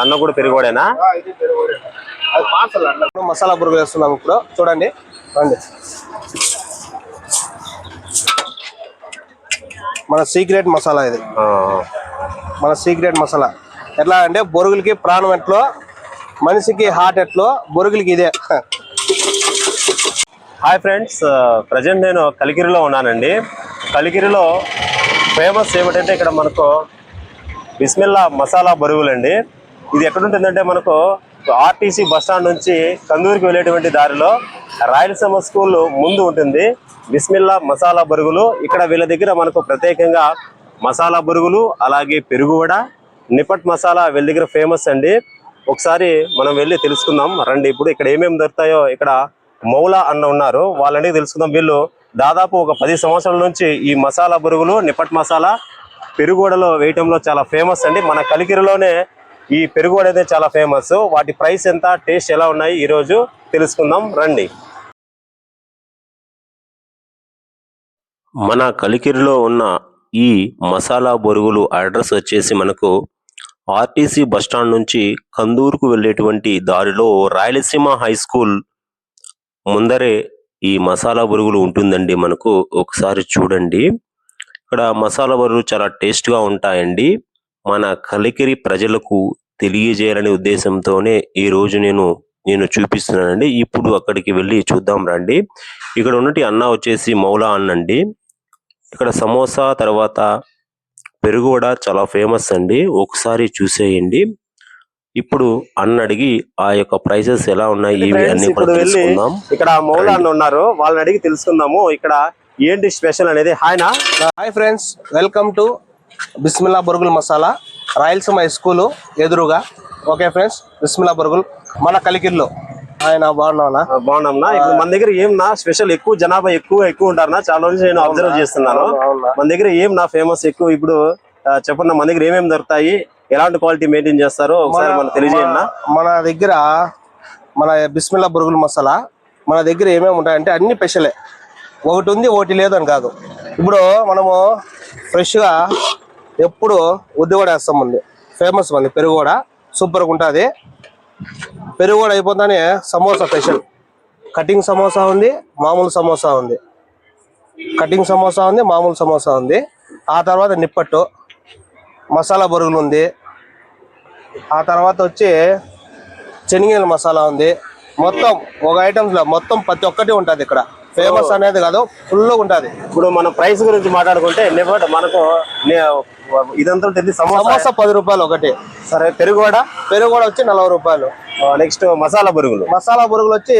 బురుగులు అన్న కూడా పెరుగుడేనా? మసాలా బురుగులు వేస్తున్నాం ఇప్పుడు. చూడండి. రండి. మన సీక్రెట్ మసాలా ఇది. మన సీక్రెట్ మసాలా. ఎట్లా అంటే బొరుగులకి ప్రాణం ఎట్లో మనిషికి హార్ట్ ఎట్లో బొరుగులకి ఇదే. హాయ్ ఫ్రెండ్స్ ప్రజెంట్ నేను కలికిరిలో ఉన్నానండి. కలికిరిలో ఫేమస్ ఏమిటంటే ఇక్కడ మనకు బిస్మిల్లా మసాలా బరుగులండి. ఇది ఎక్కడుంటుందంటే మనకు ఆర్టీసీ బస్ స్టాండ్ నుంచి కందూరుకి వెళ్ళేటువంటి దారిలో రాయలసీమ స్కూల్ ముందు ఉంటుంది. బిస్మిల్లా మసాలా బరుగులు. ఇక్కడ వీళ్ళ దగ్గర మనకు ప్రత్యేకంగా మసాలా బరుగులు అలాగే పెరుగు కూడా నిపట్ మసాలా వీళ్ళ దగ్గర ఫేమస్ అండి. ఒకసారి మనం వెళ్ళి తెలుసుకుందాం. రండి ఇప్పుడు ఇక్కడ ఏమేమి దొరుకుతాయో ఇక్కడ మౌలా అన్న ఉన్నారు. వాళ్ళని తెలుసుకుందాం. వీళ్ళు దాదాపు ఒక పది సంవత్సరాల నుంచి ఈ మసాలా బరుగులు నిపట్ మసాలా పెరుగుడలో వేయటంలో చాలా ఫేమస్ అండి. మన కలికిరిలోనే ఈ పెరుగు అనేది చాలా ఫేమస్. వాటి ప్రైస్ ఎంత టేస్ట్ ఎలా ఉన్నాయి ఈ రోజు తెలుసుకుందాం. రండి. మన కలికిరిలో ఉన్న ఈ మసాలా బొరుగులు అడ్రస్ వచ్చేసి మనకు ఆర్టీసీ బస్టాండ్ నుంచి కందూరుకు వెళ్ళేటువంటి దారిలో రాయలసీమ హై స్కూల్ ముందరే ఈ మసాలా బొరుగులు ఉంటుందండి మనకు. ఒకసారి చూడండి. ఇక్కడ మసాలా బొరుగులు చాలా టేస్ట్గా ఉంటాయండి. మన కలికిరి ప్రజలకు తెలియజేయాలనే ఉద్దేశంతోనే ఈ రోజు నేను నేను చూపిస్తున్నానండి. ఇప్పుడు అక్కడికి వెళ్ళి చూద్దాం రండి. ఇక్కడ ఉన్నటి అన్న వచ్చేసి మౌలా అన్నండి. ఇక్కడ సమోసా తర్వాత పెరుగు కూడా చాలా ఫేమస్ అండి. ఒకసారి చూసేయండి. ఇప్పుడు అన్న అడిగి ఆ యొక్క ప్రైసెస్ ఎలా ఉన్నాయి ఇవి అన్ని కూడా తెలుసుకుందాం. ఇక్కడ మౌలా అన్న ఉన్నారు. వాళ్ళని అడిగి తెలుసుకుందాము. ఇక్కడ ఏంటి స్పెషల్ అనేది? హాయ్నా hi friends welcome to Bismilla Borugula masala Rayalaseema high school ఎదురుగా. ఓకే ఫ్రెండ్స్ బిస్మిల్లా బొరుగులు మన కలికిరిలో ఆయన బాగున్నావునా? బాగున్నాంనా ఇప్పుడు మన దగ్గర ఏం నా స్పెషల్ ఎక్కువ జనాభా ఎక్కువ ఎక్కువ ఉంటారు నా చాలా రోజులు నేను అబ్జర్వ్ చేస్తున్నాను. మన దగ్గర ఏం నా ఫేమస్ ఎక్కువ? ఇప్పుడు చెప్పండి మన దగ్గర ఏమేమి దొరుకుతాయి? ఎలాంటి క్వాలిటీ మెయింటైన్ చేస్తారో ఒకసారి మనం తెలియజేయండి. మన దగ్గర మన బిస్మిల్లా బురుగుల మసాలా మన దగ్గర ఏమేమి ఉంటాయంటే అన్ని స్పెషలే ఒకటి ఉంది ఒకటి లేదు అని కాదు. ఇప్పుడు మనము ఫ్రెష్గా ఎప్పుడు ఉద్దిగూడ వేస్తాం ఉంది ఫేమస్ మంది. కూడా సూపర్గా ఉంటుంది. కూడా అయిపోతానే సమోసా స్పెషల్ కటింగ్ సమోసా ఉంది మామూలు సమోసా ఉంది. కటింగ్ సమోసా ఉంది మామూలు సమోసా ఉంది. ఆ తర్వాత నిప్పట్టు మసాలా బొరుగులు ఉంది. ఆ తర్వాత వచ్చి శనగల మసాలా ఉంది. మొత్తం ఒక ఐటమ్స్లో మొత్తం ప్రతి ఒక్కటి ఉంటుంది ఇక్కడ. ఫేమస్ అనేది కాదు ఫుల్ ఉంటది. ఇప్పుడు మనం ప్రైస్ గురించి మాట్లాడుకుంటే మనకు ఇదంతా తెలిసి సమోసా. పది రూపాయలు ఒకటి. సరే పెరుగు వడ? పెరుగు కూడా వచ్చి నలభై రూపాయలు. నెక్స్ట్ మసాలా బురుగులు మసాలా బురుగులు వచ్చి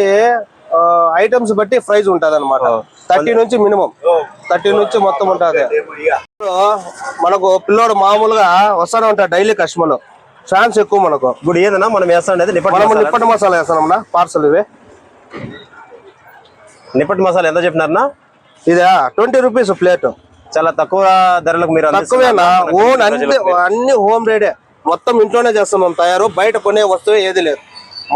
ఐటమ్స్ బట్టి ప్రైస్ ఉంటది అనమాట థర్టీ నుంచి మినిమం. థర్టీ నుంచి మొత్తం ఉంటది. మనకు పిల్లోడు మామూలుగా వస్తానే ఉంటాడు డైలీ కస్టమర్ ఛాన్స్ ఎక్కువ మనకు. ఇప్పుడు ఏదన్నా మనం వేస్తాం మనం. నిప్పటి మసాలా. వేస్తాం పార్సల్ ఇవి. నిప్పటి మసాలా ఎంత చెప్పినారన్నా? ఇదా ట్వంటీ రూపీస్ ప్లేట్. చాలా తక్కువ ధరలకు మీరు తక్కువేనా. ఓన్ అన్ని అన్ని హోమ్ రేడే. మొత్తం ఇంట్లోనే చేస్తున్నాం. తయారు బయట కొనే వస్తువు ఏది లేదు.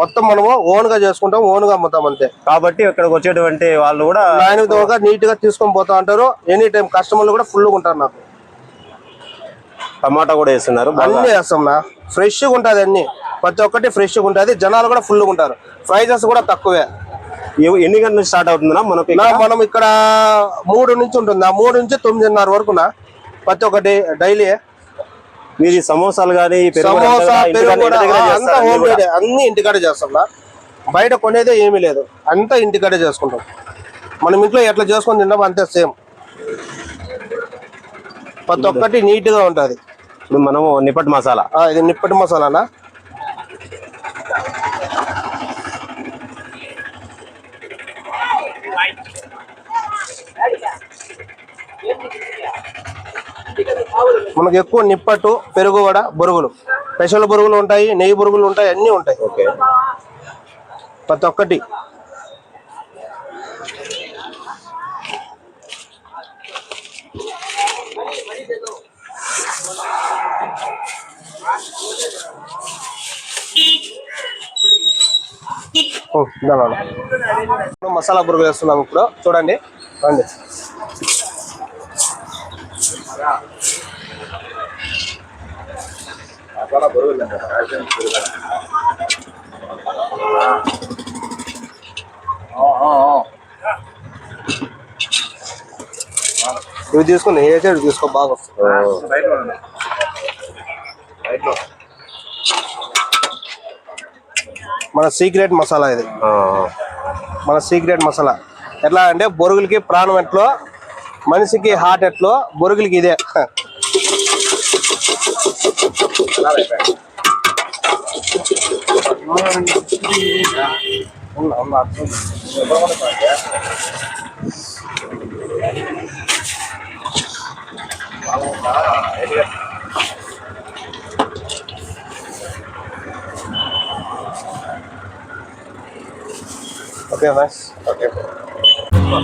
మొత్తం మనము ఓన్గా చేసుకుంటాం ఓన్గా అమ్ముతాం అంతే. కాబట్టి ఇక్కడికి వచ్చేటువంటి వాళ్ళు కూడా నాణ్యతగా నీట్గా తీసుకొని పోతా ఉంటారు ఎనీ టైం కస్టమర్లు కూడా ఫుల్ ఉంటారు నాకు టమాటా కూడా వేస్తున్నారు. అన్ని వేస్తాం నా. ఫ్రెష్గా ఉంటది అన్ని. ప్రతి ఒక్కటి ఫ్రెష్గా ఉంటది. జనాలు కూడా ఫుల్ ఉంటారు. ప్రైజెస్ కూడా తక్కువే. ఎన్ని గంటల నుంచి స్టార్ట్ అవుతుందా మనకు మనం ఇక్కడ మూడు నుంచి ఉంటుంది? ఆ మూడు నుంచి తొమ్మిదిన్నర వరకునా? ప్రతి ఒక్కటి డైలీ. మీది సమోసాలు కానీ సమోసా అంతా హోమ్ మేడ్ అన్ని ఇంటికాడే చేస్తాం. బయట కొనేదే ఏమీ లేదు. అంతా ఇంటికాడే చేసుకుంటాం. మనం ఇంట్లో ఎట్లా చేసుకొని తింటాం అంతే సేమ్. ప్రతి ఒక్కటి నీట్గా ఉంటది. ఇప్పుడు మనము నిప్పటి మసాలా. ఇది నిప్పటి మసాలానా? మనకు ఎక్కువ నిప్పట్టు పెరుగు వడ బొరుగులు. స్పెషల్ బొరుగులు ఉంటాయి నెయ్యి బొరుగులు ఉంటాయి అన్నీ ఉంటాయి. ఓకే. ప్రతి ఒక్కటి. మసాలా బురుగులు వేస్తున్నాం ఇప్పుడు. చూడండి. రండి. ఇవి తీసుకుని ఏ సైడ్ తీసుకో బాగా వస్తుంది. మన సీక్రెట్ మసాలా ఇది. మన సీక్రెట్ మసాలా. ఎట్లా అంటే బొరుగులకి ప్రాణం ఎట్లో మనిషికి హార్ట్ ఎట్లో బొరుగులకి ఇదే. ఉన్నా, ఉన్నా,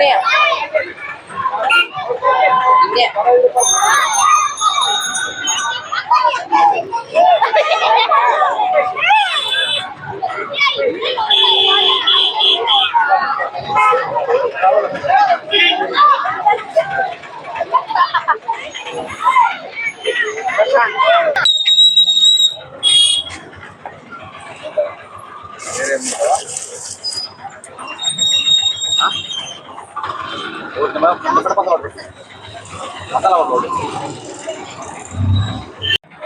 అట్లా ఉంది. ఓకే బాస్ ఓకే చాలీస్ రూపాయలా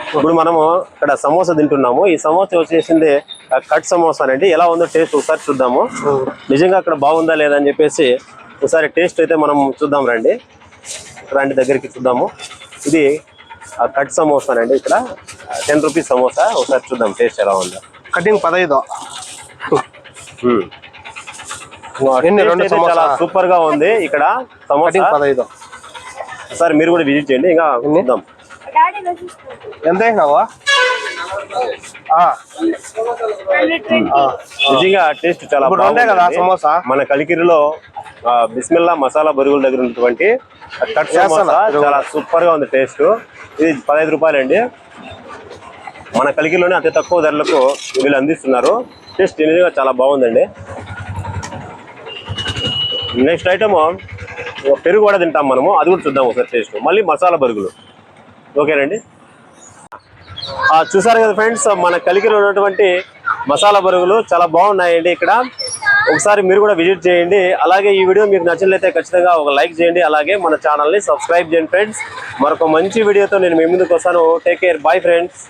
ఇప్పుడు మనము ఇక్కడ సమోసా తింటున్నాము. ఈ సమోసా వచ్చేసింది ఆ, కట్ సమోసా అండి ఎలా ఉందో టేస్ట్ ఒకసారి చూద్దాము. నిజంగా అక్కడ బాగుందా లేదా అని చెప్పేసి ఒకసారి టేస్ట్ అయితే మనం చూద్దాం రండి. రండి దగ్గరికి చూద్దాము. ఇది ఆ కట్ సమోసా అండి ఇక్కడ టెన్ రూపీస్ సమోసా. ఒకసారి చూద్దాం టేస్ట్ ఎలా ఉందో. కటింగ్ పదహైదు మ్మ్. ఎన్ని టేస్ట్ రెండు అయితే సమోసా? చాలా సూపర్గా ఉంది ఇక్కడ సమోసా. కటింగ్ పదహైదు. ఒకసారి మీరు కూడా విజిట్ చేయండి ఇంకా? చూద్దాం. ఎంత. నిజంగా టేస్ట్ చాలా రెండే కదా. సమోసా? మన కలికిరిలో బిస్మిల్లా మసాలా బరుగుల దగ్గర ఉన్నటువంటి కట్? సమోసా చాలా సూపర్గా ఉంది టేస్ట్ ఇది పదహైదు రూపాయలండి. మన కలికిరిలోనే అతి తక్కువ ధరలకు వీళ్ళు అందిస్తున్నారు. టేస్ట్ నిజంగా చాలా బాగుందండి. నెక్స్ట్ ఐటమ్ పెరుగు కూడా తింటాం మనము. అది కూడా చూద్దాం ఒకసారి టేస్ట్ మళ్ళీ మసాలా బరుగులు. ఓకేనండి చూసారు కదా ఫ్రెండ్స్ మన కలికిలో ఉన్నటువంటి మసాలా బరుగులు చాలా బాగున్నాయండి ఇక్కడ. ఒకసారి మీరు కూడా విజిట్ చేయండి. అలాగే ఈ వీడియో మీకు నచ్చినట్లయితే ఖచ్చితంగా ఒక లైక్ చేయండి. అలాగే మన ఛానల్ని సబ్స్క్రైబ్ చేయండి ఫ్రెండ్స్ మరొక మంచి వీడియోతో నేను మీ ముందుకు వస్తాను. Take care bye friends